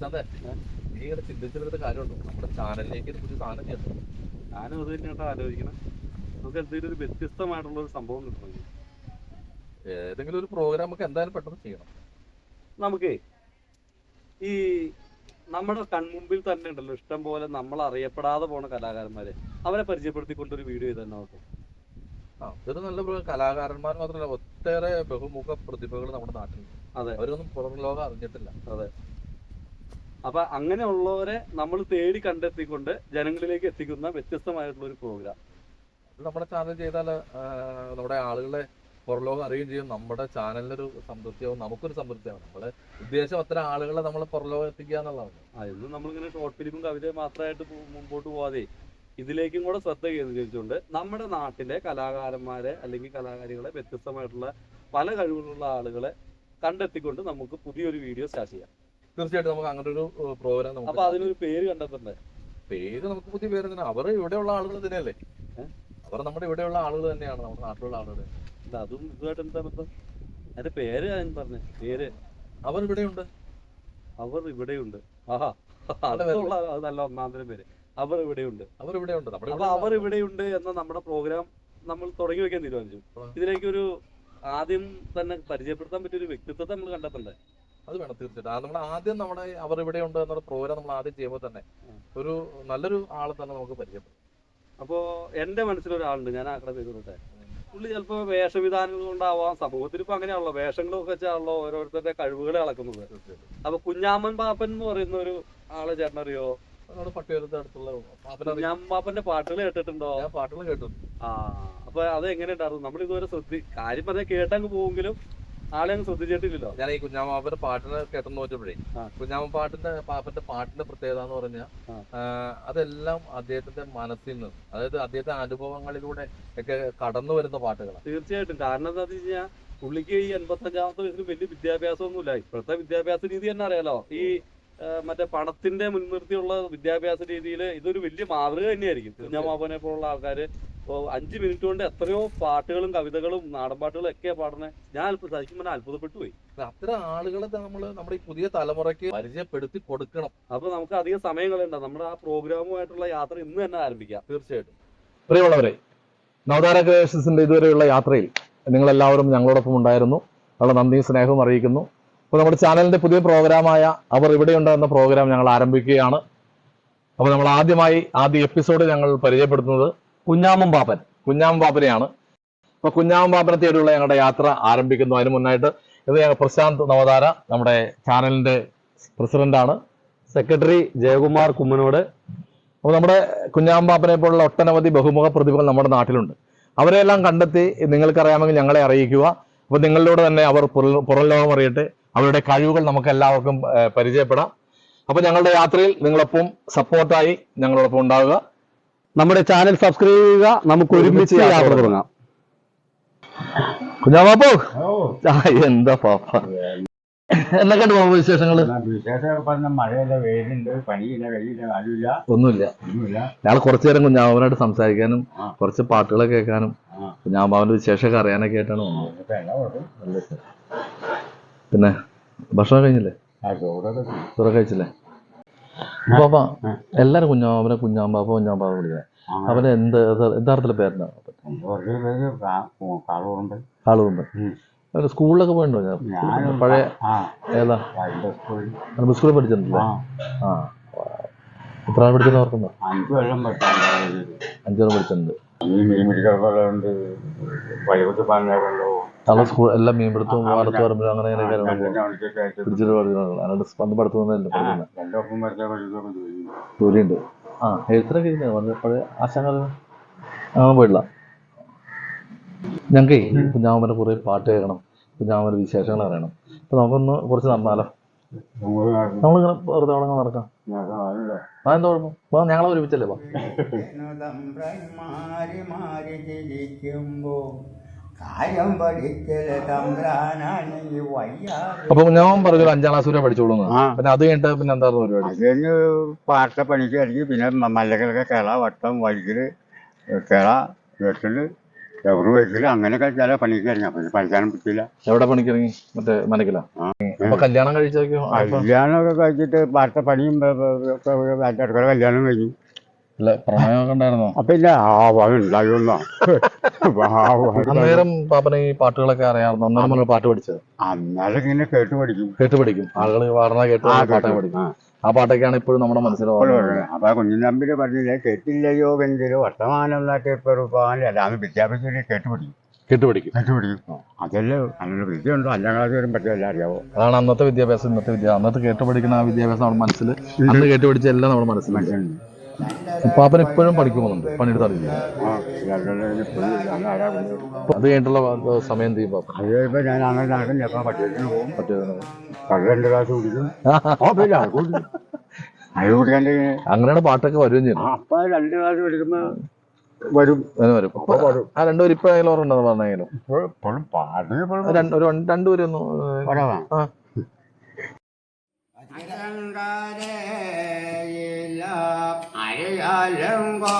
അതെ. നീ ഇങ്ങനെ ചിന്തിച്ചെടുത്ത കാര്യമുണ്ടോ? നമ്മുടെ ചാനലിലേക്ക് പുതിയ സാധനം ചെയ്യണം ഞാനും അത് തന്നെയാട്ടോ ആലോചിക്കണം. നമുക്ക് എന്തെങ്കിലും ഒരു വ്യത്യസ്തമായിട്ടുള്ള ഒരു സംഭവം കിട്ടണമെങ്കിൽ. ഏതെങ്കിലും ഒരു പ്രോഗ്രാം ഒക്കെ എന്തായാലും പെട്ടെന്ന് ചെയ്യണം. നമുക്കേ ഈ നമ്മുടെ കൺമുമ്പിൽ തന്നെ ഉണ്ടല്ലോ ഇഷ്ടം പോലെ നമ്മൾ അറിയപ്പെടാതെ പോണ കലാകാരന്മാരെ. അവരെ പരിചയപ്പെടുത്തിക്കൊണ്ട് ഒരു വീഡിയോ ചെയ്ത് തന്നെ നോക്കും ആ ഇതൊരു നല്ല കലാകാരന്മാർ മാത്രമല്ല ഒട്ടേറെ ബഹുമുഖ പ്രതിഭകൾ നമ്മുടെ നാട്ടിൽ അതെ. അവരൊന്നും പുറം ലോകം അറിഞ്ഞിട്ടില്ല. അപ്പൊ അങ്ങനെയുള്ളവരെ നമ്മൾ തേടി കണ്ടെത്തിക്കൊണ്ട് ജനങ്ങളിലേക്ക് എത്തിക്കുന്ന വ്യത്യസ്തമായിട്ടുള്ള ഒരു പ്രോഗ്രാം നമ്മുടെ ചാനൽ ചെയ്താൽ നമ്മുടെ ആളുകളെ പുറലോകം അറിയുകയും ചെയ്യും. നമ്മുടെ ചാനലിനൊരു സംതൃപ്തിയാവും നമുക്കൊരു സംതൃപ്തിയാവും. നമ്മുടെ ഉദ്ദേശം അത്ര ആളുകളെ നമ്മൾ പുറലോകം എത്തിക്കുക എന്നുള്ളതാണ്. അതിന് നമ്മളിങ്ങനെ ഷോർട്ട് ഫിലിമും കവിതയും മാത്രമായിട്ട് മുമ്പോട്ട് പോവാതെ ഇതിലേക്കും കൂടെ ശ്രദ്ധ കേന്ദ്രീകരിച്ചുകൊണ്ട് നമ്മുടെ നാട്ടിലെ കലാകാരന്മാരെ അല്ലെങ്കിൽ കലാകാരികളെ വ്യത്യസ്തമായിട്ടുള്ള പല കഴിവുകളുള്ള ആളുകളെ കണ്ടെത്തിക്കൊണ്ട് നമുക്ക് പുതിയൊരു വീഡിയോ സ്റ്റാർട്ട് ചെയ്യാം. തീർച്ചയായിട്ടും നമുക്ക് അങ്ങനെ ഒരു പ്രോഗ്രാം നമുക്ക് അപ്പൊ അതിനൊരു പേര് കണ്ടെത്തണ്ടേ? പേര് നമുക്ക് പുതിയ പേര് തന്നെ അവർ ഇവിടെയുള്ള ആളുകൾ തന്നെയല്ലേ? അവർ നമ്മുടെ ഇവിടെയുള്ള ആളുകൾ തന്നെയാണ് നമ്മുടെ നാട്ടിലുള്ള ആളുകൾ അതും ഇതുമായിട്ട് എന്താ ബന്ധം? അതിന്റെ പേര് ഞാൻ പറഞ്ഞു പേര്. അവർ ഇവിടെയുണ്ട്. അവർ ഇവിടെയുണ്ട്. ആഹാ. നല്ല അത് നല്ല ഒന്നാന്തരം പേര്. അവർ ഇവിടെയുണ്ട്. അവർ ഇവിടെയുണ്ട്. അപ്പൊ അവർ ഇവിടെയുണ്ട് എന്ന നമ്മുടെ പ്രോഗ്രാം നമ്മൾ തുടങ്ങി വെക്കാൻ തീരുമാനിച്ചു. ഇതിലേക്ക് ഒരു ആദ്യം തന്നെ പരിചയപ്പെടുത്താൻ പറ്റിയ ഒരു വ്യക്തിത്വത്തെ നമ്മൾ കണ്ടെത്തണ്ടേ? അത് വേണം തീർച്ചയായിട്ടും. നമ്മൾ ആദ്യം നമ്മുടെ അവർ ഇവിടെ ഉണ്ട് എന്നുള്ള പ്രോഗ്രാം നമ്മൾ ആദ്യം ചെയ്യുമ്പോൾ തന്നെ ഒരു നല്ലൊരു ആളെ തന്നെ നമുക്ക് പരിചയപ്പെടും. അപ്പോ എന്റെ മനസ്സിലൊരാളുണ്ട് ഞാൻ ആക്കടെ പറയട്ടെ പുള്ളി ചിലപ്പോ വേഷവിധാനങ്ങൾ കൊണ്ടാവാം സമൂഹത്തിൽ ഇപ്പൊ അങ്ങനെയാണല്ലോ വേഷങ്ങളൊക്കെ വെച്ചാണല്ലോ ഓരോരുത്തരുടെ കഴിവുകളെ അളക്കുന്നത്. അപ്പോൾ അപ്പൊ കുഞ്ഞാമൻ പാപ്പൻ എന്ന് പറയുന്ന ഒരു ആളെ ചേട്ടനറിയോ? അടുത്തുള്ള കുഞ്ഞാമൻ പാപ്പന്റെ പാട്ടുകൾ കേട്ടിട്ടുണ്ടോ? ഞാൻ പാട്ടുകൾ കേട്ടു ആ അപ്പൊ അത് എങ്ങനെ ഉണ്ടായിരുന്നു നമ്മൾ ഇതുവരെ ശ്രദ്ധി കാര്യം പറഞ്ഞാൽ കേട്ടങ്ങ് പോവെങ്കിലും ആളെ അങ്ങ് ശ്രദ്ധിച്ചിട്ടില്ലല്ലോ. ഞാൻ ഈ കുഞ്ഞാമാപ്പന്റെ പാട്ടിനെ കേട്ടെന്ന് നോക്കുമ്പോഴേ. കുഞ്ഞാമ പാട്ടിന്റെ പാപ്പന്റെ പാട്ടിന്റെ പ്രത്യേകത എന്ന് പറഞ്ഞാൽ അതെല്ലാം അദ്ദേഹത്തിന്റെ മനസ്സിൽ നിന്ന് അതായത് അദ്ദേഹത്തിന്റെ അനുഭവങ്ങളിലൂടെ ഒക്കെ കടന്നു വരുന്ന പാട്ടുകളാണ്. തീർച്ചയായിട്ടും. കാരണം എന്താ വെച്ച് കഴിഞ്ഞാൽ പുള്ളിക്ക് ഈ എൺപത്തഞ്ചാമത്തെ വയസ്സിൽ വലിയ വിദ്യാഭ്യാസമൊന്നുമില്ല. ഇപ്പോഴത്തെ വിദ്യാഭ്യാസ രീതി തന്നെ അറിയാലോ. ഈ മറ്റേ പണത്തിന്റെ മുൻനിർത്തിയുള്ള വിദ്യാഭ്യാസ രീതിയിൽ ഇതൊരു വലിയ മാതൃക തന്നെയായിരിക്കും. കുഞ്ഞമാപ്പനെ പോലുള്ള ആൾക്കാർ ഇപ്പോൾ അഞ്ച് മിനിറ്റ് കൊണ്ട് എത്രയോ പാട്ടുകളും കവിതകളും നാടൻ പാട്ടുകളും ഒക്കെ പാടുന്നത് ഞാൻ അല്പം ശരിക്കും പറഞ്ഞാൽ അത്ഭുതപ്പെട്ടു പോയി. അത്തരം ആളുകളെ നമ്മൾ നമ്മുടെ ഈ പുതിയ തലമുറയ്ക്ക് പരിചയപ്പെടുത്തി കൊടുക്കണം. അപ്പൊ നമുക്ക് അധികം സമയം കളയണ്ട. നമ്മുടെ ആ പ്രോഗ്രാമുമായിട്ടുള്ള യാത്ര ഇന്ന് തന്നെ ആരംഭിക്കാം. തീർച്ചയായിട്ടും. പ്രിയമുള്ളവരെ നവതാര ക്രിയേഷൻസിന്റെ ഇതുവരെയുള്ള യാത്രയിൽ നിങ്ങളെല്ലാവരും ഞങ്ങളോടൊപ്പം ഉണ്ടായിരുന്നു. അവരുടെ നന്ദിയും സ്നേഹവും അറിയിക്കുന്നു. അപ്പോൾ നമ്മുടെ ചാനലിന്റെ പുതിയ പ്രോഗ്രാമായ അവർ ഇവിടെയുണ്ട് എന്ന പ്രോഗ്രാം ഞങ്ങൾ ആരംഭിക്കുകയാണ്. അപ്പോൾ നമ്മൾ ആദ്യമായി ആദ്യ എപ്പിസോഡ് ഞങ്ങൾ പരിചയപ്പെടുത്തുന്നത് കുഞ്ഞാമം പാപ്പൻ. കുഞ്ഞാമം പാപ്പനെയാണ്. അപ്പൊ കുഞ്ഞാമം പാപ്പനെ തേടിയുള്ള ഞങ്ങളുടെ യാത്ര ആരംഭിക്കുന്നു. അതിന് മുന്നായിട്ട് ഇത് ഞങ്ങൾ പ്രശാന്ത് നവതാര നമ്മുടെ ചാനലിന്റെ പ്രസിഡന്റാണ്. സെക്രട്ടറി ജയകുമാർ കുമ്മനോട്. അപ്പോൾ നമ്മുടെ കുഞ്ഞാമ്പാപ്പനെ പോലുള്ള ഒട്ടനവധി ബഹുമുഖ പ്രതിഭകൾ നമ്മുടെ നാട്ടിലുണ്ട്. അവരെല്ലാം കണ്ടെത്തി നിങ്ങൾക്കറിയാമെങ്കിൽ ഞങ്ങളെ അറിയിക്കുക. അപ്പോൾ നിങ്ങളിലൂടെ തന്നെ അവർ പുറം ലോകം അറിയട്ടെ. അവരുടെ കഴിവുകൾ നമുക്ക് എല്ലാവർക്കും പരിചയപ്പെടാം. അപ്പോൾ ഞങ്ങളുടെ യാത്രയിൽ നിങ്ങളൊപ്പം സപ്പോർട്ടായി ഞങ്ങളോടൊപ്പം ഉണ്ടാവുക. നമ്മുടെ ചാനൽ സബ്സ്ക്രൈബ് ചെയ്യുക. നമുക്ക് ഒരുമിച്ച് യാത്ര തുടങ്ങാം. കുഞ്ഞാമ്പാപ്പോ ആ, എന്താ പാപ്പ? എന്നൊക്കെയുണ്ട് പാപ്പ വിശേഷങ്ങൾ? വിശേഷം പറഞ്ഞ മഴയില്ല വെയിലുണ്ട് പനിയില്ല കഴിയില്ല കാര്യമില്ല ഒന്നുമില്ല. ഒന്നുമില്ല. ഞങ്ങൾ കുറച്ചു നേരം കുഞ്ഞാമാവനായിട്ട് സംസാരിക്കാനും കുറച്ച് പാട്ടുകളൊക്കെ കേൾക്കാനും കുഞ്ഞാമാവന്റെ കുഞ്ഞാമ്പാവന്റെ വിശേഷമൊക്കെ അറിയാനൊക്കെ ആയിട്ടാണ് വന്നത്. പിന്നെ ഭക്ഷണം കഴിഞ്ഞില്ലേ? ആ ചോറൊക്കെ കഴിച്ചില്ലേ? പാപ്പ എല്ലാരും കുഞ്ഞാമ്പനെ കുഞ്ഞാമ്പാപ്പ കുഞ്ഞാമ്പാപ്പ വിളിക്കുന്നത് അവന് എന്ത് യഥാർത്ഥത്തിലെ യഥാർത്ഥത്തിൽ പേരെന്താ? കുറച്ച് പേര് കാ- ഉം, കാളുണ്ട് ആളുണ്ട് സ്കൂളിലൊക്കെ പോയിട്ടുണ്ടോ ഞാൻ പഴയ ഏതാ? സ്കൂളിൽ. പഠിച്ചിട്ടുണ്ടല്ലോ? ആ. എത്ര പഠിച്ചെന്ന് ഓർക്കുന്നോ? അഞ്ച് കൊല്ലം പഠിച്ചിട്ടുണ്ട്. നാളെ സ്കൂൾ എല്ലാം മീൻപിടുത്തവും വളർത്തു പറമ്പിലും അങ്ങനെ അങ്ങനെ കാര്യങ്ങളൊക്കെ പിടിച്ചിട്ട് അല്ലാണ്ട് പണ്ട് പഠിക്കുന്നത് പഠിച്ചൊക്കെ ജോലിയുണ്ട് ആ എഴുത്തിനൊക്കെ ഇരുന്നേ പഴയ ആശങ്ക അങ്ങനെ പോയിട്ടില്ല ഞങ്ങൾക്ക് കുഞ്ഞാമന്റെ കുറേ പാട്ട് കേൾക്കണം കുഞ്ഞാമന്റെ വിശേഷങ്ങൾ അറിയണം അപ്പൊ നമുക്കൊന്ന് കുറച്ച് നടന്നാലോ നമ്മളിങ്ങനെ വെറുതെ അവിടെ നടക്കാം അതെന്താ എന്താ കുഴപ്പം വാ ഞങ്ങളെ ഒരുമിച്ചല്ലേ വാ അപ്പൊ ഞാൻ പറഞ്ഞു അഞ്ചാം ക്ലാസ് വരെ പഠിച്ചോളൂ. പിന്നെ അത് കഴിഞ്ഞിട്ട് പിന്നെ എന്തായിരുന്നു പരിപാടി? അത് കഴിഞ്ഞ് പാട്ട പണിക്ക് ഇറങ്ങി പിന്നെ മല്ലകളൊക്കെ കിള വട്ടം വൈകൽ കിള വെട്ടൽ എവിടെ വൈകൽ അങ്ങനെയൊക്കെ ചില പണിക്ക് ഇറങ്ങി. അപ്പൊ പഠിക്കാനും പറ്റില്ല എവിടെ പണിക്കിറങ്ങി മറ്റേ മനക്കില അപ്പൊ കല്യാണം കഴിച്ചോ കല്യാണമൊക്കെ കഴിച്ചിട്ട് പാട്ട പണിയും അടുക്കള കല്യാണം കഴിഞ്ഞു. അല്ല പ്രണയമൊക്കെ ഉണ്ടായിരുന്നോ? അപ്പൊ ഇല്ല അന്നേരം പാപ്പന് ഈ പാട്ടുകളൊക്കെ അറിയാമായിരുന്നു? അന്നേരം നമ്മൾ പാട്ട് പഠിച്ചത്? അന്നേരം ഇങ്ങനെ കേട്ട് പഠിക്കും. കേട്ട് പഠിക്കും. ആളുകൾ പാടുന്ന കേട്ട് പാട്ടൊക്കെ പഠിക്കും. ആ. പാട്ടൊക്കെയാണ് ഇപ്പോഴും നമ്മുടെ മനസ്സിലാവുന്നത് അപ്പൊ കുഞ്ഞിനമ്പിൽ പറഞ്ഞില്ലേ കേട്ടില്ലയോ വെഞ്ചിലോ വർത്തമാനം നാട്ടിൽ പെറുപ്പാൻ അല്ലാതെ വിദ്യാഭ്യാസം കേട്ട് പഠിക്കും. കേട്ട് പഠിക്കും. കേട്ട് പഠിക്കും. അതല്ലേ നല്ല വിദ്യയുണ്ടോ? അഞ്ചാം ക്ലാസ് വരും പറ്റില്ല അറിയാവോ? അതാണ് അന്നത്തെ വിദ്യാഭ്യാസം ഇന്നത്തെ വിദ്യ. അന്നത്തെ കേട്ട് പഠിക്കുന്ന ആ വിദ്യാഭ്യാസം നമ്മുടെ മനസ്സിൽ അന്ന് കേട്ട് പഠിച്ച എല്ലാം നമ്മുടെ മനസ്സിലുണ്ട്. പാപ്പൻ ഇപ്പോഴും പഠിക്കും പോകുന്നുണ്ട് കൊണ്ടുപോയി? അത് കഴിഞ്ഞിട്ടുള്ള സമയം സമയം ചെയ്യും പാപ്പൻ? ഞാൻ അങ്ങനെ പോകും. രണ്ട് കുടിക്കും അത് കുടിക്കാണ്ട് അങ്ങനെയാണ് പാട്ടൊക്കെ വരും അപ്പൊ രണ്ട് കുടിക്കുമ്പോ വരും. അങ്ങനെ വരും. അപ്പൊ ആ രണ്ടുപേരും ഇപ്പൊ അതിൽ ഓർമ്മ പറഞ്ഞാലും? രണ്ടുപേരും ഒന്ന് കുറവാ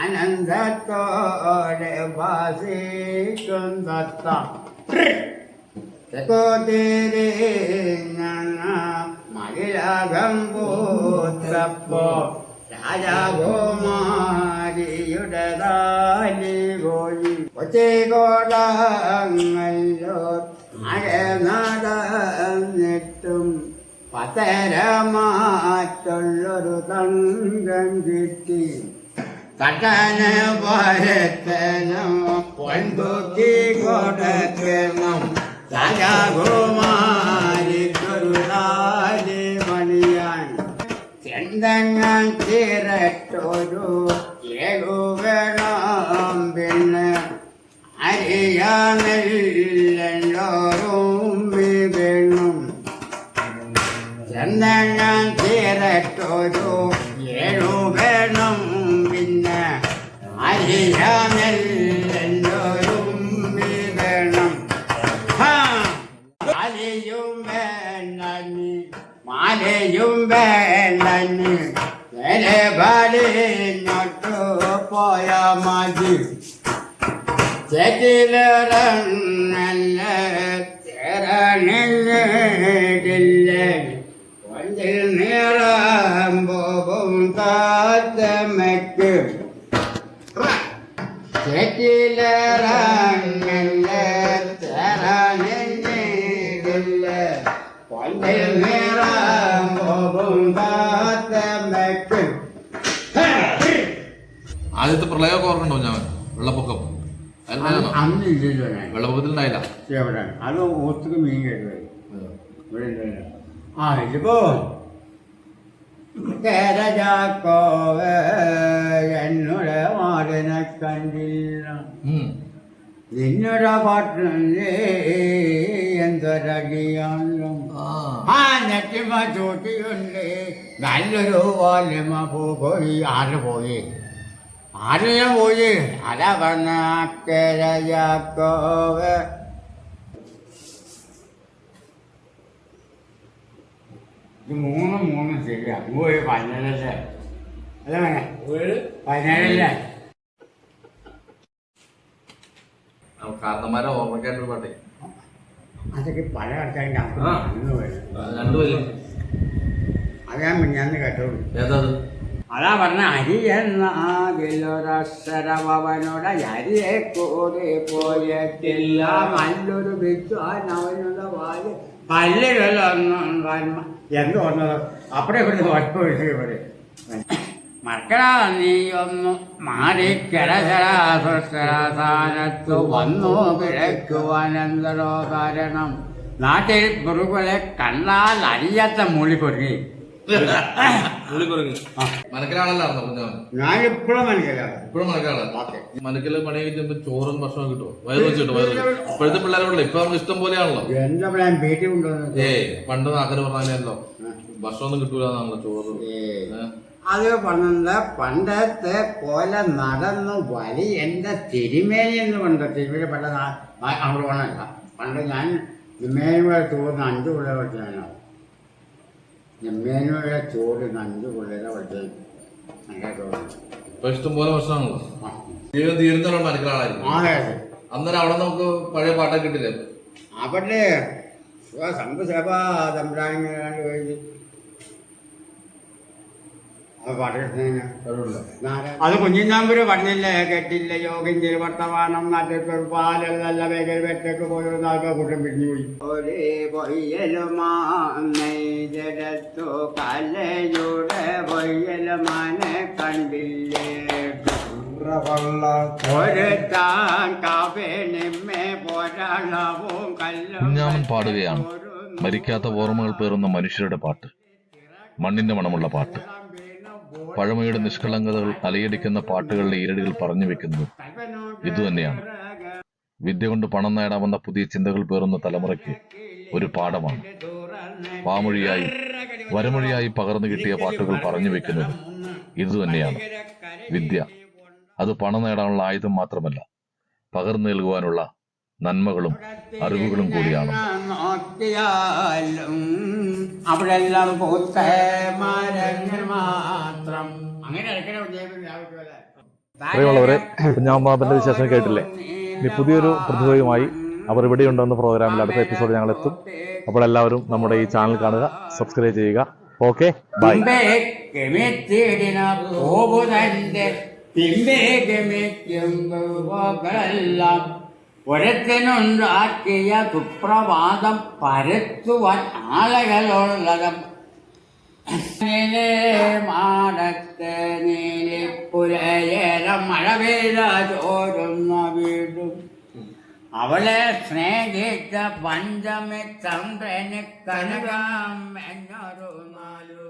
ആനന്ദത്തോടെ തത്ത മകിഴകം പൂത്തപ്പോ. രാജകുമാരിയുടെ താലി പോയി കൊച്ചിക്കോടങ്ങല്ലോ മഴ നടന്നിട്ടും പത്തരമാറ്റുള്ളൊരു തങ്കം കിട്ടി. കട്ടന് പരത്തനം പൊൻകുത്തി കൊടുക്കണം രാജകുമാരിക്കൊരു താലി മണിയാൻ ചെന്തങ്ങൾ തിരട്ടൊരു ഏഴു വേണം പിന്നെ അറിയാമെല്ലോരും ചെന്തങ്ങാൻ തീരട്ടൊരു ഏഴു വേണം പിന്നെ അറിയാമെല്ലോരും വേണം. ഹാ. വേണ്ടി മാലയും വേണ്ടി നേരെ വലിഞ്ഞോട്ട് പോയ മതി. ചേറ്റിലിറങ്ങല്ല ചേരണില്ല പോകും താത്തമ്മയ്ക്ക് ചേറ്റിലിറങ്ങല്ല ചേരണില്ല കൊഞ്ചിൽ നിറം പോകും താത്തമ്മയ്ക്ക് ആദ്യത്തെ പ്രളയമൊക്കെ ഓർക്കണ്ടോ ഞാൻ? വെള്ളപ്പൊക്കം. വെള്ളപ്പൊക്കത്തിൽ ഉണ്ടായില്ല? അത് ഒത്തിരി മീൻ കഴിവ് ഇവിടെ മാറിനെ കണ്ടില്ല. എന്തൊരടിയാണല്ലോ. ആ. ആ നെറ്റിമ ചൂട്ടിയുണ്ട്. നല്ലൊരു വാല്യമ പോയി. ആര് പോയി? ആരെയും പോയി? അതാ പറഞ്ഞ കേരജാക്കോവ് ഇത് മൂന്ന് മൂന്നും ശരിയാ. പോയി പതിനേഴല്ലേ? അല്ല വേണേ പതിനേഴല്ലേ? കാരണന്മാരെ ഓർമ്മിക്കേണ്ട ഒരു പാട്ടേ. അതൊക്കെ പല ആൾക്കാരുടെ ആ. രണ്ടുപേരും അത് മിഞ്ഞാന്ന് കേട്ടോളൂ. അതാ പറഞ്ഞ അരി എന്നാകിലൊരക്ഷരവനോട് അരിയെ കൂടി പോയത്തില്ല നല്ലൊരു വിശ്വാസ അവനുള്ള വാൽ പല്ലുകളൊന്നും കന്മ എന്ത് വന്നത് അപ്പടെ ഇവിടെ ഇവിടെ മക്കളാ നീയൊന്നു മാറിക്കിടകരാസ്ഥാനത്തു വന്നു കിഴക്കുവാനെന്തരോ കാരണം നാട്ടിൽ ഗുരുക്കളെ കണ്ടാൽ അറിയാത്ത മൂളിക്കൊരുങ്ങി ഇപ്പോഴും മനക്കൽ പണി കഴിഞ്ഞപ്പോ ചോറും ഭക്ഷണം കിട്ടുമോ വയറ് വെച്ചിട്ടോ വയറ്. ഇപ്പോഴത്തെ പിള്ളേരോടല്ലോ ഇപ്പൊ നമുക്ക് ഇഷ്ടം പോലെയാണല്ലോ. എന്താ ഞാൻ വീട്ടിൽ കൊണ്ടുവന്നത്? ഏ പണ്ട് നാക്കര് പറഞ്ഞാലോ ഭക്ഷണമൊന്നും കിട്ടൂലെന്നാണല്ലോ ചോറ്? അത് പറഞ്ഞത് പണ്ടത്തെ പോലെ നടന്നു വലി എന്റെ തിരുമേനി എന്ന് പണ്ട് തിരുമേനി പണ്ട് അവിടെ പോകണല്ല പണ്ട് ഞാൻ തിരുമേനി ചോറിന് അഞ്ചു പിള്ളേരെ പഠിച്ചാണ് തിരുമേനിയുടെ ചോറ് നഞ്ചു പിള്ളേരെ പഠിച്ചത് നല്ല ചോറ്. ഇപ്പൊ ഇഷ്ടംപോലെ പ്രശ്നമാണല്ലോ. ജീവിതം തീരുന്നോളം മനസ്സിലാ ആളായിരിക്കും അതെ. അതെ അന്നേരം അവിടെ നമുക്ക് പഴയ പാട്ടൊക്കെ കിട്ടില്ലേ? അവിടെ സംഘ സഭ കഴിഞ്ഞ് അത് കുഞ്ഞിഞ്ഞാമ്പൂര് അത് കുഞ്ഞിനാമ്പൂര് പറഞ്ഞില്ലേ കേട്ടില്ല യോഗം ചെയ്ത് വർത്തമാനം നാട്ടിൽ പാലല്ല വേഗം വെട്ടൊക്കെ പോയി നാൾക്ക് കൂട്ടം പിടിഞ്ഞു പോയി ഒരേ പൊയ്യലുമാടത്തു കലയുടെ പൊയ്യലുമാനെ കണ്ടില്ലേ? ഒരുത്താൻ കവനിമ്മേ പോരാളവും കല്ലും കുഞ്ഞാമൻ പാടുകയാണ്. മരിക്കാത്ത ഓർമ്മകൾ പേറുന്ന മനുഷ്യരുടെ പാട്ട്. മണ്ണിന്റെ മണമുള്ള പാട്ട്. പഴമയുടെ നിഷ്കളങ്കതകൾ അലയടിക്കുന്ന പാട്ടുകളുടെ ഈരടികൾ പറഞ്ഞു വെക്കുന്നത് ഇതുതന്നെയാണ് വിദ്യ കൊണ്ട് പണം നേടാമെന്ന പുതിയ ചിന്തകൾ പേറുന്ന തലമുറയ്ക്ക് ഒരു പാഠമാണ്. വാമൊഴിയായി വരമൊഴിയായി പകർന്നു കിട്ടിയ പാട്ടുകൾ പറഞ്ഞു വെക്കുന്നത് ഇതുതന്നെയാണ് വിദ്യ. അത് പണം നേടാനുള്ള ആയുധം മാത്രമല്ല പകർന്നു നൽകുവാനുള്ള നന്മകളും അറിവുകളും കൂടിയാണ്. അവിടെ എല്ലാം മാത്രം. പ്രിയമുള്ളവരെ വിശേഷം കേട്ടില്ലേ? ഇനി പുതിയൊരു പ്രതിഭയുമായി അവർ ഇവിടെ ഇവിടെയുണ്ടെന്ന പ്രോഗ്രാമിൽ അടുത്ത എപ്പിസോഡ് ഞങ്ങൾ എത്തും. അപ്പോൾ എല്ലാവരും നമ്മുടെ ഈ ചാനൽ കാണുക സബ്സ്ക്രൈബ് ചെയ്യുക. ഓക്കെ ബൈ പിമ്പേ ഗമിക്കും ഒരുത്തിനുണ്ടാക്കിയ സുപ്രഭാതം പരത്തുവാൻ ആളുകളുള്ളതും. മാടത്തെ മഴ പെയ്ത വീടും. അവളെ സ്നേഹിച്ച പഞ്ചമി ചന്ദ്രന് കനകം എന്നൊരു നാലു